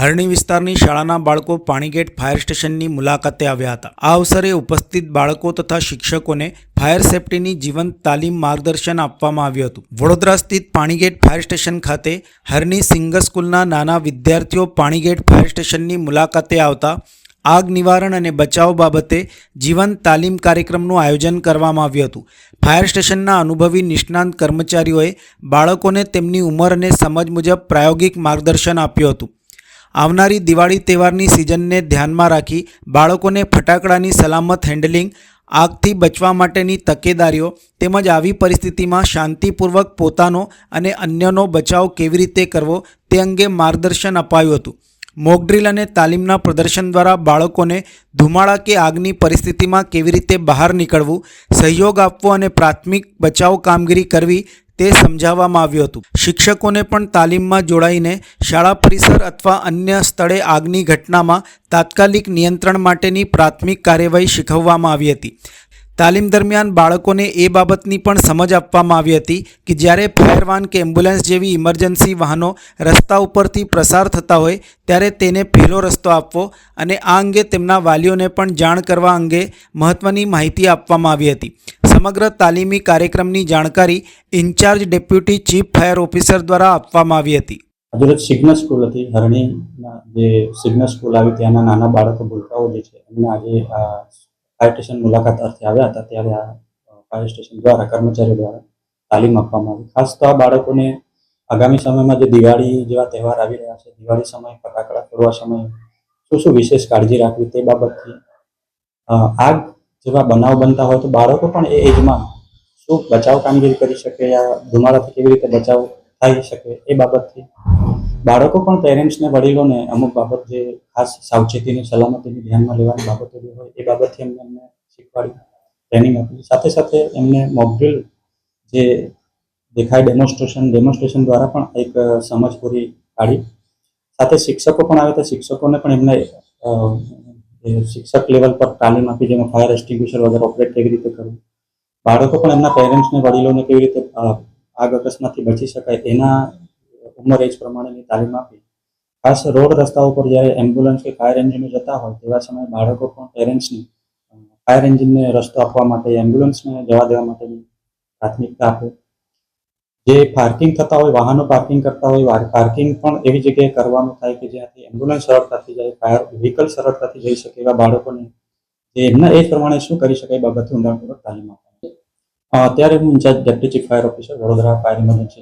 હરણી વિસ્તારની શાળાના બાળકો પાણીગેટ ફાયર સ્ટેશનની મુલાકાતે આવ્યા હતા. આ અવસરે ઉપસ્થિત બાળકો તથા શિક્ષકોને ફાયર સેફટીની જીવંત તાલીમ માર્ગદર્શન આપવામાં આવ્યું હતું. વડોદરા સ્થિત પાણીગેટ ફાયર સ્ટેશન ખાતે હરણી સિંગર સ્કૂલના નાના વિદ્યાર્થીઓ પાણીગેટ ફાયર સ્ટેશનની મુલાકાતે આવતા આગ નિવારણ અને બચાવ બાબતે જીવંત તાલીમ કાર્યક્રમનું આયોજન કરવામાં આવ્યું હતું. ફાયર સ્ટેશનના અનુભવી નિષ્ણાંત કર્મચારીઓએ બાળકોને તેમની ઉંમર અને સમજ મુજબ પ્રાયોગિક માર્ગદર્શન આપ્યું હતું. આવનારી દિવાળી તહેવારની સિઝનને ધ્યાનમાં રાખી બાળકોને ફટાકડાની સલામત હેન્ડલિંગ આગથી બચવા માટેની તકેદારીઓ તેમજ આવી પરિસ્થિતિમાં શાંતિપૂર્વક પોતાનો અને અન્યનો બચાવ કેવી રીતે કરવો તે અંગે માર્ગદર્શન અપાયું હતું. મોકડ્રીલ અને તાલીમના પ્રદર્શન દ્વારા બાળકોને ધુમાડા કે આગની પરિસ્થિતિમાં કેવી રીતે બહાર નીકળવું, સહયોગ આપવો અને પ્રાથમિક બચાવ કામગીરી કરવી તે સમજાવવામાં આવ્યું હતું. શિક્ષકોને પણ તાલીમમાં જોડાઈને શાળા પરિસર અથવા અન્ય સ્થળે આગની ઘટનામાં તાત્કાલિક નિયંત્રણ માટેની પ્રાથમિક કાર્યવાહી શીખવવામાં આવી હતી. તાલીમ દરમિયાન બાળકોને એ બાબતની પણ સમજ આપવામાં આવી હતી કે જ્યારે ફાયર કે એમ્બ્યુલન્સ જેવી ઇમરજન્સી વાહનો રસ્તા ઉપરથી પ્રસાર થતા હોય ત્યારે તેને પહેલો રસ્તો આપવો અને આ અંગે તેમના વાલીઓને પણ જાણ કરવા અંગે મહત્ત્વની માહિતી આપવામાં આવી હતી. સમગ્ર તાલીમી કાર્યક્રમની જાણકારી in charge deputy chief fire officer દ્વારા આપવામાં આવી હતી. હજરત સિગ્નલ સ્કૂલ હતી, હરણીના જે સિગ્નલ સ્કૂલ આવી ત્યાંના નાના બાળકો ભૂલકાઓ જે છે એમને આજે ફાયર સ્ટેશન મુલાકાત અર્થે આવ્યા હતા, ત્યારે આ ફાયર સ્ટેશન દ્વારા, કર્મચારીઓ દ્વારા તાલીમ આપવામાં આવી. ખાસ તો આ બાળકોને આગામી સમયમાં જે દિવાળી જેવા તહેવાર આવી રહ્યા છે, દિવાળી સમયે, ફટાકડા ફોડવા સમયે શું શું વિશેષ કાળજી રાખવી તે બાબતથી આગ જેવા બનાવ બનતા હોય તો બાળકો પણ એ એજમાં શું બચાવ કામગીરી કરી શકે યા ધુમાડાથી કેવી રીતે બચાવ થઈ શકે એ બાબતથી બાળકો પણ પેરેન્ટ્સને વડીલોને અમુક બાબત જે ખાસ સાવચેતીની, સલામતીની ધ્યાનમાં લેવાની બાબતો જે હોય એ બાબતથી એમને એમને શીખવાડી ટ્રેનિંગ આપી. સાથે સાથે એમને મોકડ્રીલ જે દેખાય ડેમોન્સ્ટ્રેશન ડેમોન્સ્ટ્રેશન દ્વારા પણ એક સમજ પૂરી પાડી. સાથે શિક્ષકો પણ આવે તો શિક્ષકોને પણ એમને શિક્ષક લેવલ પર તાલીમ આપી, જેમાં ફાયર એક્સ્ટિંગ્વિશર વગેરે ઓપરેટ કેવી રીતે કરવું. બાળકો પણ એમના પેરેન્ટ્સને વડીલોને કેવી રીતે આગ અકસ્માતથી બચી શકાય એના ઉંમર એજ પ્રમાણેની તાલીમ આપી. ખાસ રોડ રસ્તા ઉપર જ્યારે એમ્બ્યુલન્સ કે ફાયર એન્જિનો જતા હોય તેવા સમયે બાળકો પણ પેરેન્ટ્સની ફાયર એન્જિનને રસ્તો આપવા માટે એમ્બ્યુલન્સને જવા દેવા માટેની પ્રાથમિકતા આપે. જે પાર્કિંગ થતા હોય, વાહનો પાર્કિંગ કરતા હોય પાર્કિંગ પણ એવી જગ્યાએ કરવાનું થાય કે જ્યાંથી એમ્બ્યુલન્સ સરળતાથી જાય ફાયર વ્હીકલ સરળતાથી જઈ શકે એવા બાળકોને એમના એજ પ્રમાણે શું કરી શકાય બાબતે ઊંડાણપૂર્વક તાલીમ આપવાની અત્યારે હું in charge deputy chief fire officer Vadodara fire emergency